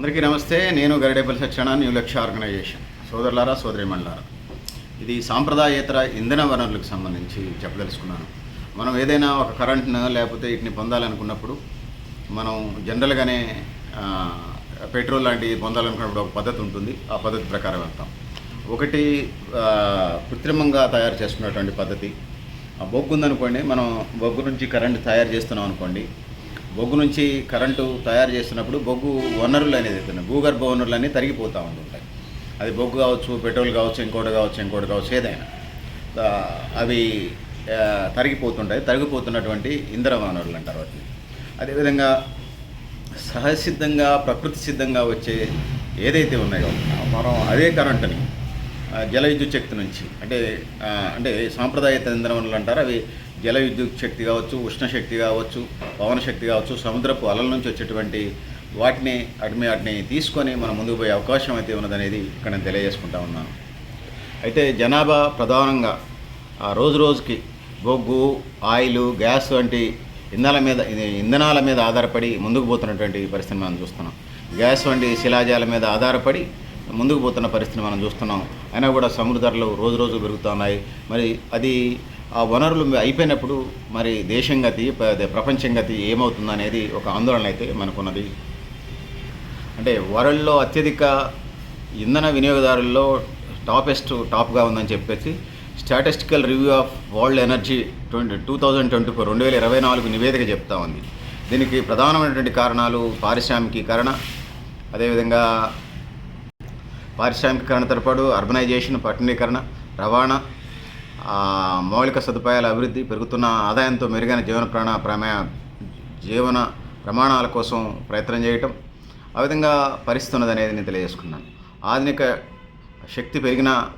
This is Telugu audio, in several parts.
అందరికీ నమస్తే. నేను గరిడేపల్లి సత్యనారాయణ న్యూ లక్ష్య ఆర్గనైజేషన్ సోదరులారా సోదరిమణులారా ఇది సాంప్రదాయేతర ఇంధన వనరులకు సంబంధించి చెప్పదలుచుకున్నాను. మనం ఏదైనా ఒక కరెంట్ను లేకపోతే వీటిని పొందాలనుకున్నప్పుడు మనం జనరల్గానే పెట్రోల్ లాంటివి పొందాలనుకున్నప్పుడు ఒక పద్ధతి ఉంటుంది. ఆ పద్ధతి ప్రకారం వెళ్తాం. ఒకటి కృత్రిమంగా తయారు చేసుకున్నటువంటి పద్ధతి. ఆ బొగ్గు ఉందనుకోండి మనం బొగ్గు నుంచి కరెంట్ తయారు చేస్తున్నాం అనుకోండి బొగ్గు నుంచి కరెంటు తయారు చేస్తున్నప్పుడు బొగ్గు వనరులు అనేది అవుతున్నాయి భూగర్భ వనరులు అనేవి తరిగిపోతూ ఉంటుంటాయి. అది బొగ్గు కావచ్చు పెట్రోల్ కావచ్చు ఇంకోటి కావచ్చు ఇంకోటి కావచ్చు ఏదైనా. అవి తరిగిపోతుంటాయి. తరిగిపోతున్నటువంటి ఇంధన వనరులు అంటారు వాటిని. అదేవిధంగా సహజసిద్ధంగా ప్రకృతి సిద్ధంగా వచ్చే ఏదైతే ఉన్నాయో మనం అదే కరెంటుని జల విద్యుత్ శక్తి నుంచి అంటే అంటే సాంప్రదాయ ఇంధన వనరులు అంటారు. అవి జల విద్యుత్ శక్తి కావచ్చు ఉష్ణ శక్తి కావచ్చు పవన శక్తి కావచ్చు సముద్రపు అలల నుంచి వచ్చేటువంటి వాటిని అటుమి వాటిని తీసుకొని మనం ముందుకు పోయే అవకాశం అయితే ఉన్నదనేది ఇక్కడ నేను తెలియజేసుకుంటా ఉన్నాను. అయితే జనాభా ప్రధానంగా ఆ రోజు రోజుకి బొగ్గు ఆయిల్ గ్యాస్ వంటి ఇంధనాల మీద ఇంధనాల మీద ఆధారపడి ముందుకు పోతున్నటువంటి పరిస్థితిని మనం చూస్తున్నాం. గ్యాస్ వంటి శిలాజాల మీద ఆధారపడి ముందుకు పోతున్న పరిస్థితిని మనం చూస్తున్నాం. అయినా కూడా సముద్ర ధరలు రోజు రోజు పెరుగుతున్నాయి. మరి అది ఆ వనరులు అయిపోయినప్పుడు మరి దేశం గతి ప్రపంచం గతి ఏమవుతుంది అనేది ఒక ఆందోళన అయితే మనకున్నది. అంటే వరల్డ్లో అత్యధిక ఇంధన వినియోగదారుల్లో టాపెస్ట్ టాప్గా ఉందని చెప్పేసి statistical review of world energy twenty two thousand twenty four రెండు వేల ఇరవై నాలుగు నివేదిక చెప్తా ఉంది. దీనికి ప్రధానమైనటువంటి కారణాలు పారిశ్రామికీకరణ అదేవిధంగా పారిశ్రామికీకరణతో పాటు అర్బనైజేషన్ పట్టణీకరణ రవాణా మౌలిక సదుపాయాల అభివృద్ధి పెరుగుతున్న ఆదాయంతో మెరుగైన జీవన ప్రాణ ప్రమే జీవన ప్రమాణాల కోసం ప్రయత్నం చేయటం ఆ విధంగా పరిస్థితున్నది అనేది నేను తెలియజేసుకున్నాను. ఆధునిక శక్తి పెరిగిన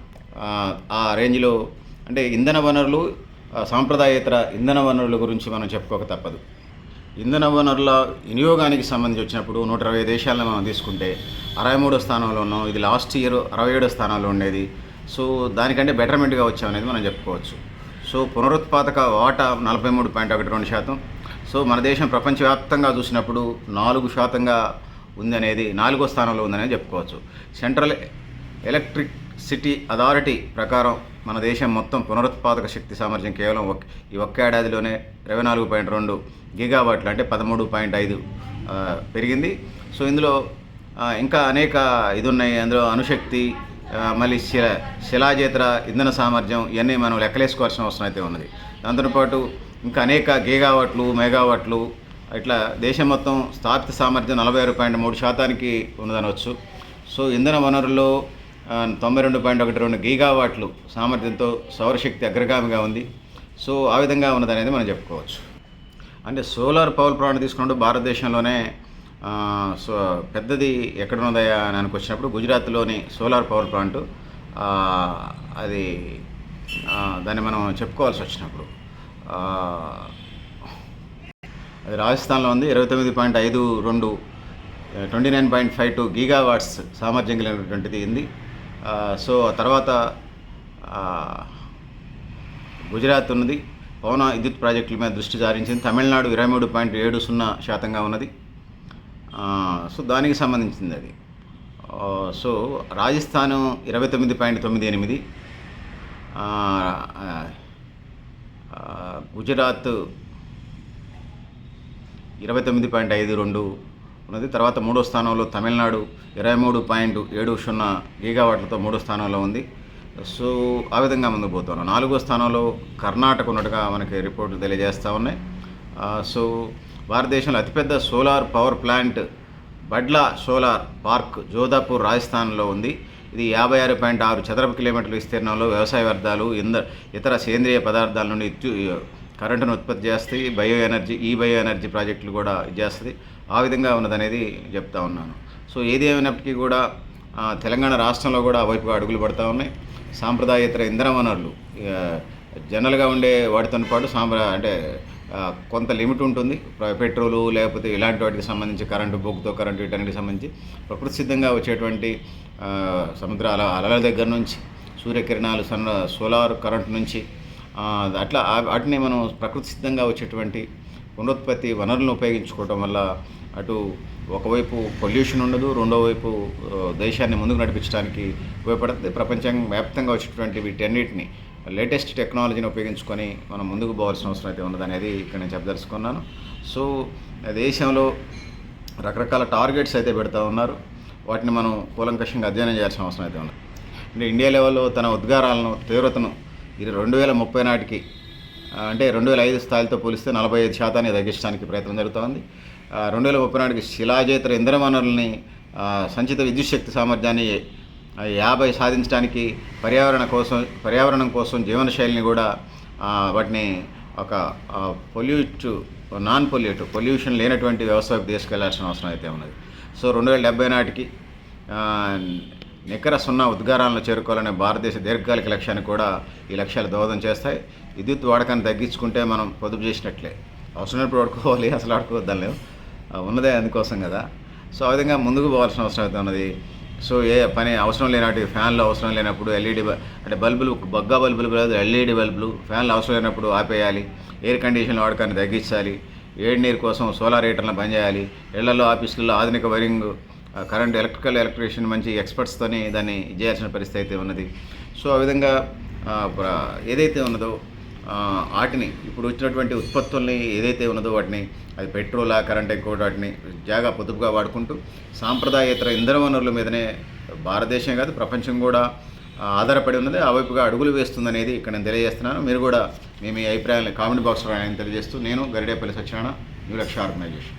ఆ, రేంజ్లో అంటే ఇంధన వనరులు సాంప్రదాయేతర ఇంధన వనరుల గురించి మనం చెప్పుకోక తప్పదు. ఇంధన వనరుల వినియోగానికి సంబంధించి వచ్చినప్పుడు నూట ఇరవై దేశాలను మనం తీసుకుంటే అరవై మూడో స్థానంలో ఉన్నాం. ఇది లాస్ట్ ఇయర్ అరవై ఏడో స్థానంలో ఉండేది. సో దానికంటే బెటర్మెంట్గా వచ్చామనేది మనం చెప్పుకోవచ్చు. సో పునరుత్పాదక వాటా నలభై మూడు పాయింట్ ఒకటి రెండు శాతం. సో మన దేశం ప్రపంచవ్యాప్తంగా చూసినప్పుడు నాలుగు శాతంగా ఉందనేది నాలుగో స్థానంలో ఉందనేది చెప్పుకోవచ్చు. సెంట్రల్ ఎలక్ట్రిక్ సిటీ అథారిటీ ప్రకారం మన దేశం మొత్తం పునరుత్పాదక శక్తి సామర్థ్యం కేవలం ఒక ఈ ఒక్క ఏడాదిలోనే ఇరవై నాలుగు పాయింట్ రెండు గిగావాట్లు అంటే పదమూడు పాయింట్ ఐదు పెరిగింది. సో ఇందులో ఇంకా అనేక ఇది ఉన్నాయి అందులో అణుశక్తి మళ్ళీ శిల శిలాజేతర ఇంధన సామర్థ్యం ఇవన్నీ మనం లెక్కలేసుకోవాల్సిన అవసరం అయితే ఉన్నది. దాంతోపాటు ఇంకా అనేక గీగావాట్లు మెగావాట్లు ఇట్లా దేశం మొత్తం స్థాపిత సామర్థ్యం నలభై ఆరు పాయింట్ మూడు శాతానికి ఉన్నదనవచ్చు. సో ఇంధన వనరుల్లో తొంభై రెండు పాయింట్ ఒకటి రెండు గీగావాట్లు సామర్థ్యంతో సౌరశక్తి అగ్రగామిగా ఉంది. సో ఆ విధంగా ఉన్నదనేది మనం చెప్పుకోవచ్చు. అంటే సోలార్ పవర్ ప్లాంట్ తీసుకున్నప్పుడు భారతదేశంలోనే సో పెద్దది ఎక్కడ ఉన్నదయా అని అనుకొచ్చినప్పుడు గుజరాత్లోని సోలార్ పవర్ ప్లాంట్ అది దాన్ని మనం చెప్పుకోవాల్సి వచ్చినప్పుడు. అది రాజస్థాన్లో ఉంది ఇరవై తొమ్మిది పాయింట్ ఐదు రెండు twenty nine point five two gigawatts సామర్థ్యం కలిగినటువంటిది ఉంది సో తర్వాత గుజరాత్ ఉన్నది. పవన విద్యుత్ ప్రాజెక్టుల మీద దృష్టి సారించింది. తమిళనాడు ఇరవై మూడు పాయింట్ ఏడు సున్నా శాతంగా ఉన్నది. సో దానికి సంబంధించింది అది. సో రాజస్థాను ఇరవై తొమ్మిది పాయింట్ తొమ్మిది ఎనిమిది. గుజరాత్ ఇరవై తొమ్మిది పాయింట్ ఐదు రెండు ఉన్నది. తర్వాత మూడో స్థానంలో తమిళనాడు ఇరవై మూడు పాయింట్ ఏడు సున్నా గీగావాట్లతో మూడో స్థానంలో ఉంది. సో ఆ విధంగా ముందుకు పోతున్నాం. నాలుగో స్థానంలో కర్ణాటక ఉన్నట్టుగా మనకి రిపోర్ట్లు తెలియజేస్తూ ఉన్నాయి. సో భారతదేశంలో అతిపెద్ద solar power plant Bhadla solar park Jodhpur రాజస్థాన్లో ఉంది. ఇది యాభై ఆరు పాయింట్ ఆరు చదరపు కిలోమీటర్ల విస్తీర్ణంలో వ్యవసాయ వ్యర్థాలు ఇంద ఇతర సేంద్రియ పదార్థాల నుండి కరెంటును ఉత్పత్తి చేస్తాయి. బయో ఎనర్జీ ఈ బయో ఎనర్జీ ప్రాజెక్టులు కూడా ఇది చేస్తుంది ఆ విధంగా ఉన్నదనేది చెప్తా ఉన్నాను. సో ఏది ఏమైనప్పటికీ కూడా తెలంగాణ రాష్ట్రంలో కూడా ఆ వైపుగా అడుగులు పడతా ఉన్నాయి. సాంప్రదాయేతర ఇంధన వనరులు జనరల్గా ఉండే వాటితో పాటు సాంప్ర అంటే కొంత లిమిట్ ఉంటుంది. పెట్రోలు లేకపోతే ఇలాంటి వాటికి సంబంధించి కరెంటు బొగ్గుతో కరెంటు వీటన్నిటికి సంబంధించి ప్రకృతి సిద్ధంగా వచ్చేటువంటి సముద్ర అల అలల దగ్గర నుంచి సూర్యకిరణాలు సన్ సోలార్ కరెంట్ నుంచి అట్లా వాటిని మనం ప్రకృతి సిద్ధంగా వచ్చేటువంటి పునరుత్పత్తి వనరులను ఉపయోగించుకోవటం వల్ల అటు ఒకవైపు పొల్యూషన్ ఉండదు రెండో వైపు దేశాన్ని ముందుకు నడిపించడానికి ఉపయోగపడుతుంది. ప్రపంచం వ్యాప్తంగా వచ్చేటువంటి వీటన్నిటిని లేటెస్ట్ టెక్నాలజీని ఉపయోగించుకొని మనం ముందుకు పోవాల్సిన అవసరం అయితే ఉన్నదనేది ఇక్కడ నేను చెప్పదలుచుకున్నాను. సో దేశంలో రకరకాల టార్గెట్స్ అయితే పెడతా ఉన్నారు. వాటిని మనం కూలంకషంగా అధ్యయనం చేయాల్సిన అవసరం అయితే ఉంది అంటే ఇండియా లెవెల్లో తన ఉద్గారాలను తీవ్రతను ఇది రెండు వేల ముప్పై నాటికి అంటే రెండు వేల ఐదు స్థాయిలతో పోలిస్తే నలభై ఐదు శాతాన్ని తగ్గించడానికి ప్రయత్నం జరుగుతోంది రెండు వేల ముప్పై నాటికి శిలాజేతర ఇంధన వనరుల్ని సంచిత విద్యుత్ శక్తి సామర్థ్యాన్ని యాభై సాధించడానికి పర్యావరణ కోసం పర్యావరణం కోసం జీవనశైలిని కూడా వాటిని ఒక పొల్యూట్ నాన్ పొల్యూట్ పొల్యూషన్ లేనటువంటి వ్యవస్థకు తీసుకెళ్ళాల్సిన అవసరం అయితే ఉన్నది. సో రెండు వేల డెబ్బై నాటికి నికర సున్నా ఉద్గారాలను చేరుకోవాలనే భారతదేశ దీర్ఘకాలిక లక్ష్యాన్ని కూడా ఈ లక్ష్యాలు దోహదం చేస్తాయి. విద్యుత్ వాడకాన్ని తగ్గించుకుంటే మనం పొదుపు చేసినట్లే. అవసరమైనప్పుడు వాడుకోవాలి అసలు వాడుకోవద్దాం లేవు. ఉన్నదే అందుకోసం కదా. సో ఆ విధంగా ముందుకు పోవాల్సిన అవసరం అయితే ఉన్నది. సో ఏ పని అవసరం లేనట్టు ఫ్యాన్లు అవసరం లేనప్పుడు ఎల్ఈడి అంటే బల్బులు బగ్గా బల్బులు కాదు ఎల్ఈడి బల్బులు ఫ్యాన్లు అవసరం లేనప్పుడు ఆపేయాలి. ఎయిర్ కండిషన్ వాడకాన్ని తగ్గించాలి. ఏడు నీరు కోసం సోలార్ హీటర్లను బంద్ చేయాలి. ఇళ్ళలో ఆఫీసులలో ఆధునిక వైరింగ్ కరెంట్ ఎలక్ట్రికల్ ఎలక్ట్రీషియన్ మంచి ఎక్స్పర్ట్స్తోని దాన్ని చేయాల్సిన పరిస్థితి అయితే ఉన్నది. సో ఆ విధంగా ఏదైతే ఉన్నదో వాటిని ఇప్పుడు వచ్చినటువంటి ఉత్పత్తుల్ని ఏదైతే ఉన్నదో వాటిని అది పెట్రోలా కరెంట్ ఎక్కువ వాటిని జాగా పొదుపుగా వాడుకుంటూ సాంప్రదాయేతర ఇంధన వనరుల మీదనే భారతదేశం కాదు ప్రపంచం కూడా ఆధారపడి ఉన్నది. ఆ వైపుగా అడుగులు వేస్తుందనేది ఇక్కడ నేను తెలియజేస్తున్నాను. మీరు కూడా మీ మీ అభిప్రాయాన్ని కామెంట్ బాక్స్లో ఆయన తెలియజేస్తూ నేను గరిడేపల్లి సత్యనారాయణ న్యూ లక్ష్య ఆర్గనైజేషన్.